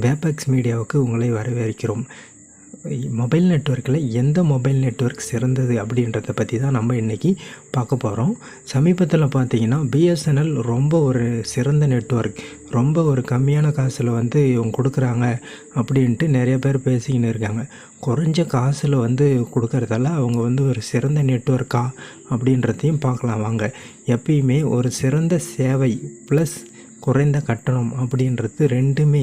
வேபாக்ஸ் மீடியாவுக்கு உங்களை வரவேற்கிறோம். மொபைல் நெட்வொர்க்கில் எந்த மொபைல் நெட்வொர்க் சிறந்தது அப்படின்றத பற்றி தான் நம்ம இன்றைக்கி பார்க்க போகிறோம் சமீபத்தில் பார்த்தீங்கன்னா பிஎஸ்என்எல் ரொம்ப ஒரு சிறந்த நெட்வொர்க். ரொம்ப ஒரு கம்மியான காசில் வந்து இவங்க கொடுக்குறாங்க அப்படின்ட்டு நிறைய பேர் பேசிக்கின்னு இருக்காங்க. குறைஞ்ச காசில் வந்து கொடுக்கறதால அவங்க வந்து ஒரு சிறந்த நெட்வொர்க்கா அப்படின்றதையும் பார்க்கலாம் வாங்க. எப்பயுமே ஒரு சிறந்த சேவை ப்ளஸ் குறைந்த கட்டணம் அப்படின்றது ரெண்டுமே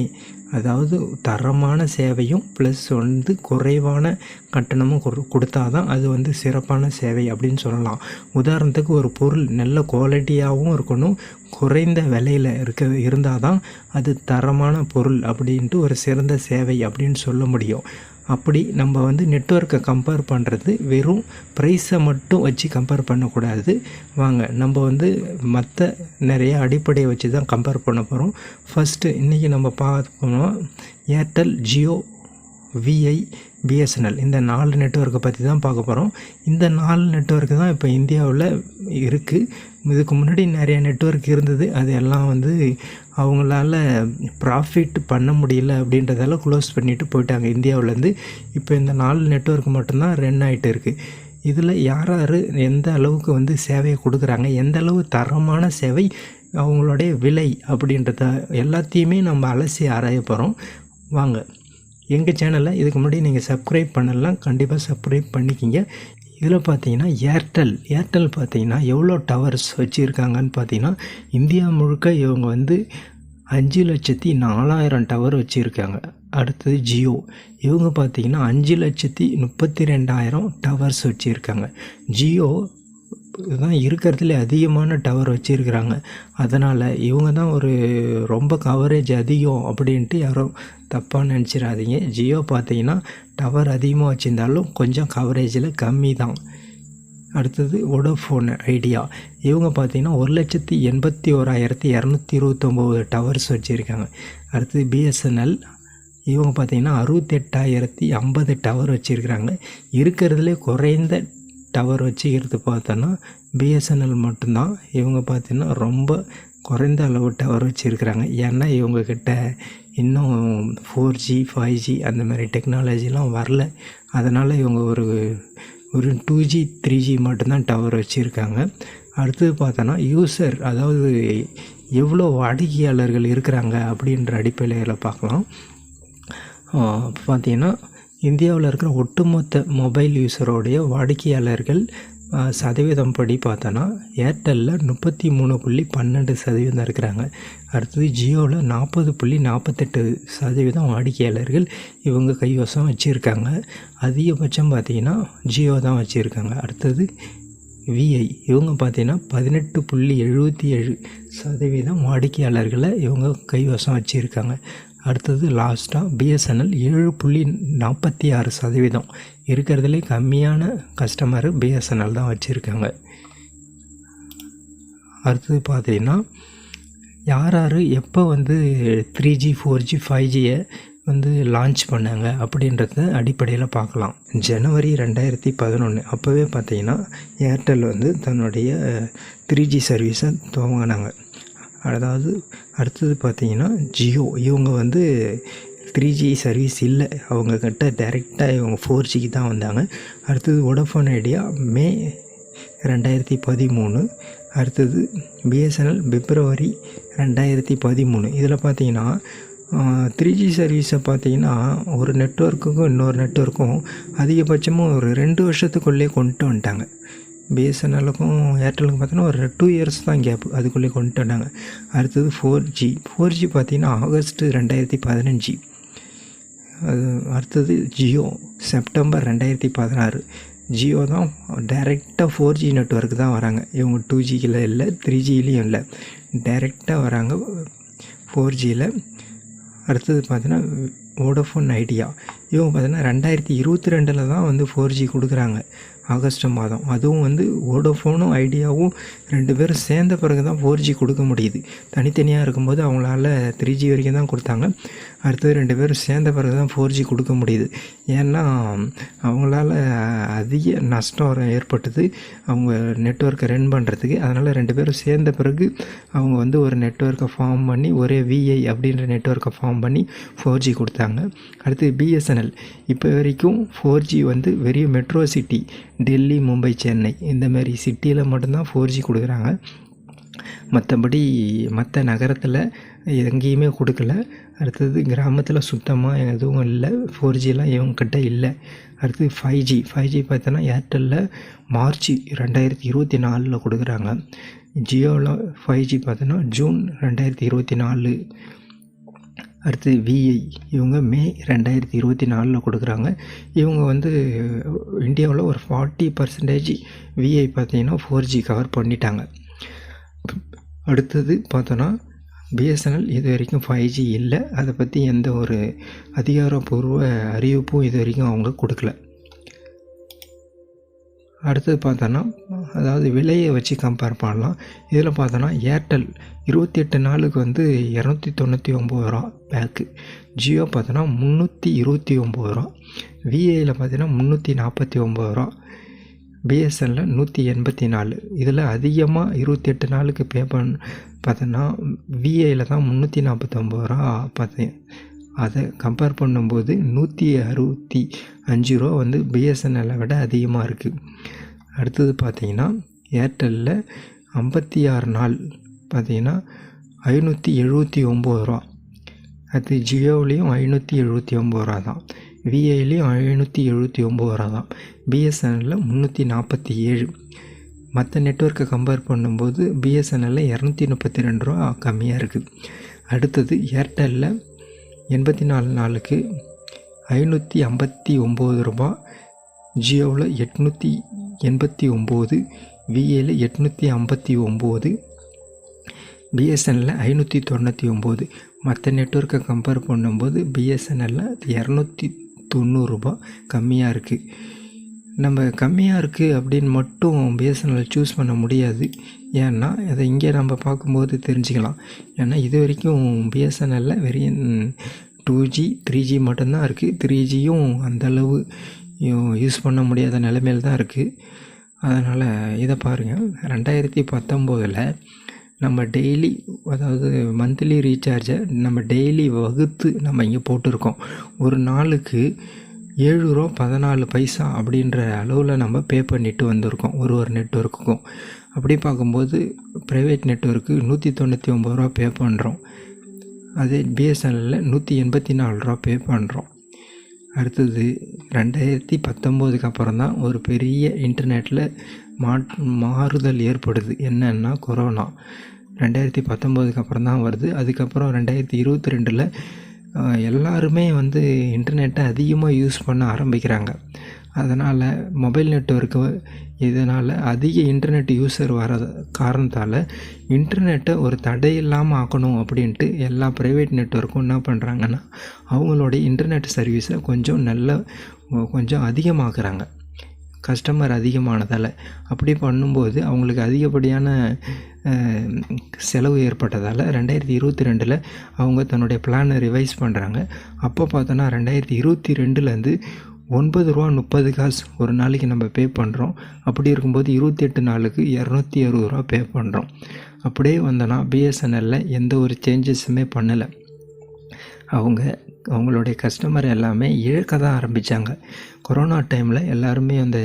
அதாவது தரமான சேவையும் ப்ளஸ் வந்து குறைவான கட்டணமும் கொடு கொடுத்தா தான் அது வந்து சிறப்பான சேவை அப்படின்னு சொல்லலாம். உதாரணத்துக்கு ஒரு பொருள் நல்ல குவாலிட்டியாகவும் இருக்கணும் குறைந்த விலையில் இருக்க இருந்தால் தான் அது தரமான பொருள் அப்படின்ட்டு ஒரு சிறந்த சேவை அப்படின்னு சொல்ல முடியும். அப்படி நம்ம வந்து நெட்வொர்க்கை கம்பேர் பண்ணுறது வெறும் ப்ரைஸை மட்டும் வச்சு கம்பேர் பண்ணக்கூடாது. வாங்க நம்ம வந்து மற்ற நிறைய அடிப்படையை வச்சு தான் கம்பேர் பண்ண போகிறோம் ஃபஸ்ட்டு இன்றைக்கி நம்ம பார்த்தீங்கன்னா ஏர்டெல் ஜியோ விஐ பிஎஸ்என்எல் இந்த நாலு நெட்வொர்க்கை பற்றி தான் பார்க்க போகிறோம் இந்த நாலு நெட்வொர்க்கு தான் இப்போ இந்தியாவில் இருக்குது இதுக்கு முன்னாடி நிறைய நெட்வொர்க் இருந்தது. அது எல்லாம் வந்து அவங்களால ப்ராஃபிட் பண்ண முடியல அப்படின்றதால க்ளோஸ் பண்ணிவிட்டு போயிட்டாங்க இந்தியாவிலேருந்து இப்போ இந்த நாலு நெட்வொர்க் மட்டும்தான் ரன் ஆகிட்டு இருக்குது இதில் யார் யார் எந்த அளவுக்கு வந்து சேவையை கொடுக்குறாங்க? எந்த அளவு தரமான சேவை அவங்களுடைய விலை அப்படின்றத எல்லாத்தையுமே நம்ம அலசி ஆராய போகிறோம் வாங்க. எங்கள் சேனலை இதுக்கு முன்னாடி நீங்கள் சப்ஸ்கிரைப் பண்ணலாம். கண்டிப்பாக சப்ஸ்கிரைப் பண்ணிக்கிங்க. இதில் பார்த்தீங்கன்னா ஏர்டெல் ஏர்டெல் பார்த்தீங்கன்னா எவ்வளோ டவர்ஸ் வச்சுருக்காங்கன்னு பார்த்தீங்கன்னா இந்தியா முழுக்க இவங்க வந்து அஞ்சு லட்சத்தி நாலாயிரம் டவர் வச்சுருக்காங்க. அடுத்தது ஜியோ இவங்க பார்த்தீங்கன்னா அஞ்சு லட்சத்தி முப்பத்தி ரெண்டாயிரம் டவர்ஸ் வச்சுருக்காங்க. ஜியோ தான் இருக்கிறதுல அதிகமான டவர் வச்சுருக்கிறாங்க. அதனால் இவங்க தான் ஒரு ரொம்ப கவரேஜ் அதிகம் அப்படின்ட்டு யாரும் தப்பாக நினச்சிடாதீங்க. ஜியோ பார்த்தீங்கன்னா டவர் அதிகமாக வச்சுருந்தாலும் கொஞ்சம் கவரேஜில் கம்மி தான். அடுத்தது ஒடோஃபோன் ஐடியா இவங்க பார்த்தீங்கன்னா ஒரு லட்சத்தி எண்பத்தி ஓராயிரத்தி இரநூத்தி இருபத்தொம்போது டவர்ஸ் வச்சுருக்காங்க. அடுத்தது பிஎஸ்என்எல் இவங்க பார்த்தீங்கன்னா அறுபத்தெட்டாயிரத்தி ஐம்பது டவர் வச்சுருக்கிறாங்க. இருக்கிறதுலே குறைந்த டவர் வச்சுக்கிறது பார்த்தோன்னா பிஎஸ்என்எல் மட்டும்தான். இவங்க பார்த்தீங்கன்னா ரொம்ப குறைந்த அளவு டவர் வச்சுருக்கிறாங்க. ஏன்னா இவங்கக்கிட்ட இன்னும் ஃபோர் ஜி ஃபைவ் ஜி அந்த மாதிரி டெக்னாலஜிலாம் வரல. அதனால் இவங்க ஒரு ஒரு டூ ஜி த்ரீ ஜி மட்டும்தான் டவர் வச்சுருக்காங்க. அடுத்தது பார்த்தோன்னா யூசர் அதாவது எவ்வளோ வாடிக்கையாளர்கள் இருக்கிறாங்க அப்படின்ற அடிப்படையில் பார்க்கலாம். பார்த்தீங்கன்னா இந்தியாவில் இருக்கிற ஒட்டுமொத்த மொபைல் யூஸரோடைய வாடிக்கையாளர்கள் சதவீதம் படி பார்த்தோன்னா ஏர்டெல்லில் முப்பத்தி மூணு புள்ளி பன்னெண்டு சதவீதம் இருக்கிறாங்க. அடுத்தது ஜியோவில் நாற்பது புள்ளி நாற்பத்தெட்டு சதவீதம் வாடிக்கையாளர்கள் இவங்க கைவசம் வச்சுருக்காங்க. அதிகபட்சம் பார்த்திங்கன்னா ஜியோ தான் வச்சுருக்காங்க. அடுத்தது விஐ இவங்க பார்த்தீங்கன்னா பதினெட்டு புள்ளி எழுபத்தி ஏழு சதவீதம் வாடிக்கையாளர்களை இவங்க கைவசம் வச்சுருக்காங்க. அடுத்தது லாஸ்ட்டாக பிஎஸ்என்எல் ஏழு புள்ளி நாற்பத்தி ஆறு சதவீதம். இருக்கிறதுலே கம்மியான கஸ்டமரு பிஎஸ்என்எல் தான் வச்சுருக்காங்க. அடுத்தது பார்த்தீங்கன்னா யார் யார் எப்போ வந்து three G four G five ஜியை வந்து லான்ச் பண்ணாங்க அப்படின்றத அடிப்படையில் பார்க்கலாம். ஜனவரி ரெண்டாயிரத்தி பதினொன்று அப்போவே பார்த்தீங்கன்னா ஏர்டெல் வந்து தன்னுடைய த்ரீ ஜி சர்வீஸை துவங்கினாங்க. அதாவது அடுத்தது பார்த்தீங்கன்னா ஜியோ. இவங்க வந்து த்ரீ ஜி சர்வீஸ் இல்லை. அவங்கக்கிட்ட டைரெக்டாக இவங்க ஃபோர் ஜிக்கு தான் வந்தாங்க. அடுத்தது ஒடஃபோன் ஐடியா மே ரெண்டாயிரத்தி பதிமூணு. அடுத்தது பிஎஸ்என்எல் பிப்ரவரி ரெண்டாயிரத்தி பதிமூணு. இதில் பார்த்தீங்கன்னா த்ரீ ஜி சர்வீஸை பார்த்தீங்கன்னா ஒரு நெட்ஒர்க்குக்கும் இன்னொரு நெட்ஒர்க்கும் அதிகபட்சமாக ஒரு ரெண்டு வருஷத்துக்குள்ளே கொண்டு வந்துட்டாங்க. பிஎஸ்என்எல்லுக்கும் ஏர்டெலுக்கும் பார்த்தீங்கன்னா ஒரு டூ இயர்ஸ் தான் கேப் அதுக்குள்ளே கொண்டு வந்தாங்க. அடுத்தது ஃபோர் ஜி ஃபோர் ஜி பார்த்தீங்கன்னா ஆகஸ்ட்டு ரெண்டாயிரத்தி பதினஞ்சு. அது அடுத்தது ஜியோ செப்டம்பர் ரெண்டாயிரத்தி பதினாறு. ஜியோ தான் டைரெக்டாக ஃபோர் ஜி நெட்ஒர்க் தான் வராங்க. இவங்க டூ ஜியில் இல்லை த்ரீ ஜிலையும் இல்லை. டைரெக்டாக வராங்க ஃபோர் ஜியில் அடுத்தது பார்த்தீங்கன்னா வோடஃபோன் ஐடியா இவங்க பார்த்தீங்கன்னா ரெண்டாயிரத்தி இருபத்தி ரெண்டில் தான் வந்து ஃபோர் ஜி கொடுக்குறாங்க. ஆகஸ்ட் மாதம். அதுவும் வந்து வோடஃபோனும் ஐடியாவும் ரெண்டு பேரும் சேர்ந்த பிறகு தான் ஃபோர் ஜி கொடுக்க முடியுது. தனித்தனியாக இருக்கும்போது அவங்களால த்ரீ ஜி வரைக்கும் தான் கொடுத்தாங்க. அடுத்தது ரெண்டு பேரும் சேர்ந்த பிறகு தான் ஃபோர் ஜி கொடுக்க முடியுது. ஏன்னா அவங்களால அதிக நஷ்டம் ஏற்பட்டது. அவங்க நெட்வொர்க்கை ரன் பண்ணுறதுக்கு அதனால் ரெண்டு பேரும் சேர்ந்த பிறகு அவங்க வந்து ஒரு நெட்வொர்க்கை ஃபார்ம் பண்ணி ஒரே விஐ அப்படின்ற நெட்வொர்க்கை ஃபார்ம் பண்ணி ஃபோர் ஜி கொடுத்தாங்க. அடுத்து பிஎஸ்என்எல் இப்போ வரைக்கும் ஃபோர் ஜி வந்து வெறும் மெட்ரோ சிட்டி டெல்லி மும்பை சென்னை இந்த மாதிரி சிட்டியில் மட்டும்தான் ஃபோர் ஜி கொடுக்குறாங்க. மற்றபடி மற்ற நகரத்தில் எங்கேயுமே கொடுக்கல. அடுத்தது கிராமத்தில் சுத்தமாக எதுவும் இல்லை. ஃபோர் ஜிலாம் இவங்கக்கிட்ட இல்லை. அடுத்து ஃபைவ் ஜி ஃபைவ் ஜி பார்த்தோன்னா ஏர்டெல்லில் மார்ச் ரெண்டாயிரத்தி இருபத்தி நாலில் கொடுக்குறாங்க. ஜியோவில் ஃபைவ் ஜி பார்த்தோன்னா ஜூன் ரெண்டாயிரத்தி இருபத்தி நாலு. அடுத்து விஐ இவங்க மே ரெண்டாயிரத்தி இருபத்தி நாலில் கொடுக்குறாங்க. இவங்க வந்து இந்தியாவில் ஒரு ஃபார்ட்டி பர்சன்டேஜ் விஐ பார்த்தீங்கன்னா ஃபோர் ஜி கவர் பண்ணிட்டாங்க. அடுத்தது பார்த்தோன்னா பிஎஸ்என்எல் இது வரைக்கும் ஃபைவ் ஜி இல்லை. அதை பற்றி எந்த ஒரு அதிகாரப்பூர்வ அறிவிப்பும் இது வரைக்கும் அவங்க கொடுக்கல. அடுத்தது பார்த்தோன்னா அதாவது விலையை வச்சு கம்பேர் பண்ணலாம். இதில் பார்த்தோன்னா ஏர்டெல் இருபத்தி எட்டு நாளுக்கு வந்து இரநூத்தி தொண்ணூற்றி ஒம்பது ரூபா பேக்கு. ஜியோ பார்த்தோன்னா முந்நூற்றி இருபத்தி ஒம்பது ரூபா. விஐயில் பார்த்தீங்கன்னா முந்நூற்றி நாற்பத்தி ஒம்பது ரூபா. பிஎஸ்என்ல நூற்றி எண்பத்தி நாலு. இதில் அதிகமாக இருபத்தி எட்டு நாளுக்கு பே பண்ண பார்த்தோன்னா விஐயில் தான் முந்நூற்றி நாற்பத்தொம்பது ரூபா பார்த்தேன். அதை கம்பேர் பண்ணும்போது நூற்றி அறுபத்தி அஞ்சு ரூபா வந்து பிஎஸ்என்எல்லை விட அதிகமாக இருக்குது அடுத்தது பார்த்திங்கன்னா ஏர்டெல்லில் ஐம்பத்தி ஆறு நாள் பார்த்தீங்கன்னா ஐநூற்றி எழுபத்தி ஒம்பது ரூபா. அடுத்து ஜியோவிலையும் ஐநூற்றி எழுபத்தி ஒம்பது ரூபா தான். விஐலையும் ஐநூற்றி எழுபத்தி ஒம்பது ரூபா தான். பிஎஸ்என்எல்லில் முந்நூற்றி நாற்பத்தி ஏழு. மற்ற நெட்வொர்க்கை கம்பேர் பண்ணும்போது பிஎஸ்என்எல்லில் இரநூத்தி முப்பத்தி ரெண்டு ரூபா கம்மியாக இருக்குது அடுத்தது ஏர்டெல்லில் எண்பத்தி நாலு நாளுக்கு ஐநூற்றி ஐம்பத்தி ஒம்பது ரூபா ஜியோவில் எட்நூற்றி எண்பத்தி ஒம்பது விஏல எட்நூற்றி ஐம்பத்தி ஒம்பது பிஎஸ்என்எல்ல ஐநூற்றி தொண்ணூற்றி ஒம்பது. மற்ற நெட்வொர்க்கை கம்பேர் பண்ணும்போது பிஎஸ்என்எல்ல இரநூத்தி தொண்ணூறுரூபா கம்மியாக இருக்குது நம்ம கம்மியாக இருக்குது அப்படின்னு மட்டும் பிஎஸ்என்எல் சூஸ் பண்ண முடியாது. ஏன்னா அதை இங்கே நம்ம பார்க்கும்போது தெரிஞ்சுக்கலாம். ஏன்னா இது வரைக்கும் பிஎஸ்என்எல்ல வெறும் டூ ஜி த்ரீ ஜி மட்டும்தான் இருக்குது த்ரீ ஜியும் அந்தளவு யூஸ் பண்ண முடியாத நிலைமையில் தான் இருக்குது அதனால் இதை பாருங்கள் ரெண்டாயிரத்தி பத்தொம்போதில் நம்ம டெய்லி அதாவது மந்த்லி ரீசார்ஜை நம்ம டெய்லி வகுத்து நம்ம இங்கே போட்டிருக்கோம். ஒரு நாளுக்கு ஏழு ரூபா பதினாலு பைசா அப்படின்ற அளவில் நம்ம பே பண்ணிட்டு வந்திருக்கோம். ஒரு ஒரு நெட்ஒர்க்குக்கும் அப்படி பார்க்கும்போது ப்ரைவேட் நெட்ஒர்க்கு நூற்றி தொண்ணூற்றி ஒம்பது ரூபா பே பண்ணுறோம் அதே பிஎஸ்என்எல்லில் நூற்றி எண்பத்தி நாலு ரூபா பே பண்ணுறோம் அடுத்தது ரெண்டாயிரத்தி பத்தொம்போதுக்கு அப்புறம் தான் ஒரு பெரிய இன்டர்நெட்டில் மா மாறுதல் ஏற்படுது. என்னன்னா கொரோனா ரெண்டாயிரத்தி பத்தொம்போதுக்கு அப்புறம் தான் வருது. அதுக்கப்புறம் ரெண்டாயிரத்தி இருபத்தி ரெண்டில் எல்லாருமே வந்து இன்டர்நெட்டை அதிகமாக யூஸ் பண்ண ஆரம்பிக்கிறாங்க. அதனால் மொபைல் நெட்ஒர்க்கு இதனால் அதிக இன்டர்நெட் யூஸர் வர காரணத்தால் இன்டர்நெட்டை ஒரு தடை இல்லாமல் ஆக்கணும் அப்படின்ட்டு எல்லா ப்ரைவேட் நெட்ஒர்க்கும் என்ன பண்ணுறாங்கன்னா அவங்களுடைய இன்டர்நெட் சர்வீஸை கொஞ்சம் நல்ல கொஞ்சம் அதிகமாக்குறாங்க. கஸ்டமர் அதிகமானதால். அப்படி பண்ணும்போது அவங்களுக்கு அதிகப்படியான செலவு ஏற்பட்டதால் ரெண்டாயிரத்தி இருபத்தி ரெண்டில் அவங்க தன்னுடைய பிளானை ரிவைஸ் பண்ணுறாங்க அப்போ பார்த்தோன்னா ரெண்டாயிரத்தி இருபத்தி ரெண்டுலேருந்து ஒன்பது ரூபா முப்பது காசு ஒரு நாளைக்கு நம்ம பே பண்ணுறோம் அப்படி இருக்கும்போது இருபத்தி எட்டு நாளுக்கு இரநூத்தி அறுபது ரூபா பே பண்ணுறோம் அப்படியே வந்தோன்னா பிஎஸ்என்எல்லில் எந்த ஒரு சேஞ்சஸுமே பண்ணலை. அவங்க அவங்களுடைய கஸ்டமர் எல்லாமே இழக்க தான் ஆரம்பித்தாங்க கொரோனா டைமில் எல்லாருமே அந்த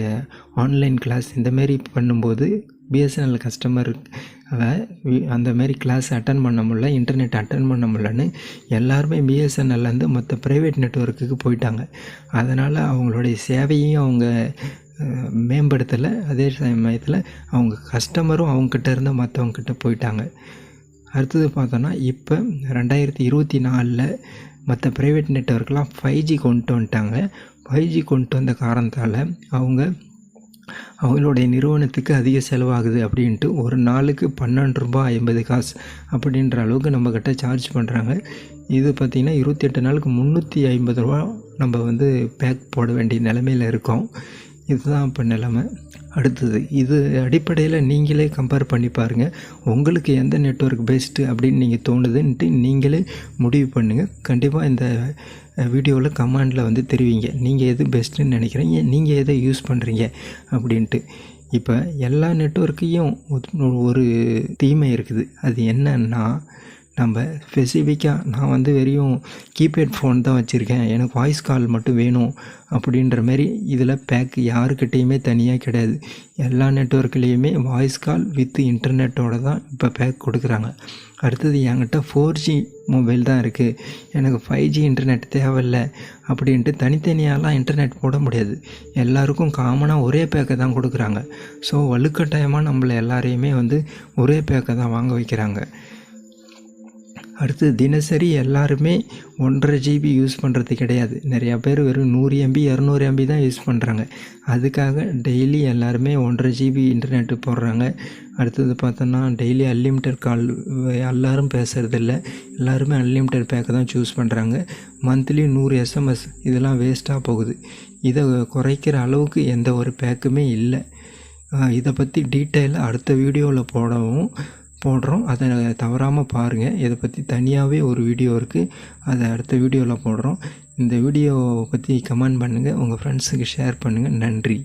ஆன்லைன் கிளாஸ் இந்தமாரி பண்ணும்போது பிஎஸ்என்எல் கஸ்டமர் அந்த மாரி கிளாஸ் அட்டன் பண்ண முடியல இன்டர்நெட் அட்டன் பண்ண முடிலன்னு எல்லாருமே பிஎஸ்என்எல்லேருந்து மற்ற ப்ரைவேட் நெட்வொர்க்குக்கு போயிட்டாங்க. அதனால் அவங்களுடைய சேவையும் அவங்க மேம்படுத்தலை. அதே சமயத்தில் அவங்க கஸ்டமரும் அவங்கக்கிட்ட இருந்து மற்றவங்கக்கிட்ட போயிட்டாங்க. அடுத்தது பார்த்தோன்னா இப்போ ரெண்டாயிரத்தி இருபத்தி நாலில் மற்ற ப்ரைவேட் நெட்ஒர்க்லாம் ஃபைவ் ஜி கொண்டு வந்துட்டாங்க. ஃபைவ் ஜி கொண்டு வந்த காரணத்தால் அவங்க அவங்களுடைய நிறுவனத்துக்கு அதிக செலவாகுது அப்படின்ட்டு ஒரு நாளுக்கு பன்னெண்டு ரூபாய் ஐம்பது காசு அப்படின்ற அளவுக்கு நம்மக்கிட்ட சார்ஜ் பண்ணுறாங்க இது பார்த்திங்கன்னா இருபத்தெட்டு நாளுக்கு முந்நூற்றி ஐம்பது ரூபா நம்ம வந்து பேக் போட வேண்டிய நிலமையில் இருக்கோம். இதுதான் இப்போ நிலமை. அடுத்தது இது அடிப்படையில் நீங்களே கம்பேர் பண்ணி பாருங்கள் உங்களுக்கு எந்த நெட்வொர்க் பெஸ்ட்டு அப்படின்னு நீங்கள் தோணுதுன்ட்டு நீங்களே முடிவு பண்ணுங்கள் கண்டிப்பாக இந்த வீடியோவில் கமெண்டில் வந்து தெரிவிங்க. நீங்கள் எது பெஸ்ட்டுன்னு நினைக்கிறீங்க? நீங்கள் எதை யூஸ் பண்ணுறீங்க அப்படின்ட்டு. இப்போ எல்லா நெட்வொர்க்கையும் ஒரு தீமை இருக்குது. அது என்னன்னா நம்ம ஸ்பெசிஃபிக்காக நான் வந்து வெறும் கீபேட் ஃபோன் தான் வச்சுருக்கேன். எனக்கு வாய்ஸ் கால் மட்டும் வேணும் அப்படின்ற மாரி இதில் பேக் யாருக்கிட்டேயுமே தனியாக கிடையாது. எல்லா நெட்ஒர்க்லேயுமே வாய்ஸ் கால் வித் இன்டர்நெட்டோடு தான் இப்போ பேக் கொடுக்குறாங்க. அடுத்தது என்கிட்ட ஃபோர் ஜி மொபைல் தான் இருக்குது எனக்கு ஃபைவ் ஜி இன்டர்நெட் தேவையில்லை அப்படின்ட்டு தனித்தனியாலாம் இன்டர்நெட் போட முடியாது. எல்லாருக்கும் காமனாக ஒரே பேக்கை தான் கொடுக்குறாங்க. ஸோ வலுக்கட்டாயமாக நம்மளை எல்லாரையுமே வந்து ஒரே பேக்கை தான் வாங்க வைக்கிறாங்க. அடுத்து தினசரி எல்லாருமே ஒன்றரை ஜிபி யூஸ் பண்ணுறது கிடையாது. நிறையா பேர் வெறும் நூறு எம்பி இரநூறு எம்பி தான் யூஸ் பண்ணுறாங்க அதுக்காக டெய்லி எல்லாருமே ஒன்றரை ஜிபி இன்டர்நெட்டு போடுறாங்க. அடுத்தது பார்த்தோன்னா டெய்லி அன்லிமிட்டட் கால் எல்லோரும் பேசுகிறதில்ல எல்லாருமே அன்லிமிட்டட் பேக்கை தான் சூஸ் பண்ணுறாங்க மந்த்லி நூறு எஸ்எம்எஸ் இதெல்லாம் வேஸ்ட்டாக போகுது. இதை குறைக்கிற அளவுக்கு எந்த ஒரு பேக்குமே இல்லை. இதை பற்றி டீட்டெயிலாக அடுத்த வீடியோவில் போடவும். போடுறோம். அதை தவறாமல் பாருங்கள் இதை பற்றி தனியாகவே ஒரு வீடியோ இருக்குது அதை அடுத்த வீடியோவில் போடுறோம். இந்த வீடியோவை பற்றி கமெண்ட் பண்ணுங்கள் உங்கள் ஃப்ரெண்ட்ஸுக்கு ஷேர் பண்ணுங்கள் நன்றி.